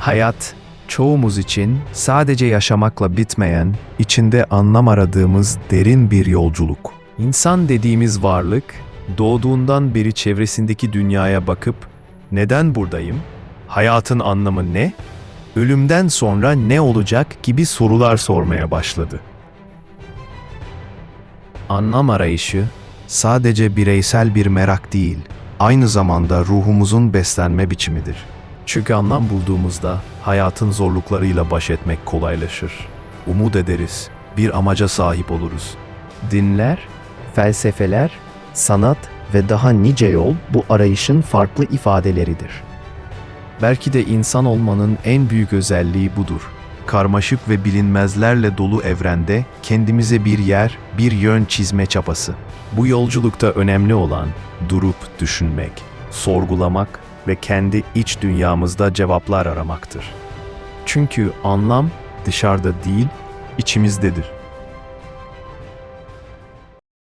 Hayat, çoğumuz için sadece yaşamakla bitmeyen, içinde anlam aradığımız derin bir yolculuk. İnsan dediğimiz varlık, doğduğundan beri çevresindeki dünyaya bakıp, neden buradayım? Hayatın anlamı ne? Ölümden sonra ne olacak gibi sorular sormaya başladı. Anlam arayışı sadece bireysel bir merak değil, aynı zamanda ruhumuzun beslenme biçimidir. Çünkü anlam bulduğumuzda hayatın zorluklarıyla baş etmek kolaylaşır. Umut ederiz, bir amaca sahip oluruz. Dinler, felsefeler, sanat ve daha nice yol bu arayışın farklı ifadeleridir. Belki de insan olmanın en büyük özelliği budur. Karmaşık ve bilinmezlerle dolu evrende kendimize bir yer, bir yön çizme çabası. Bu yolculukta önemli olan durup düşünmek, sorgulamak ve kendi iç dünyamızda cevaplar aramaktır. Çünkü anlam dışarıda değil, içimizdedir.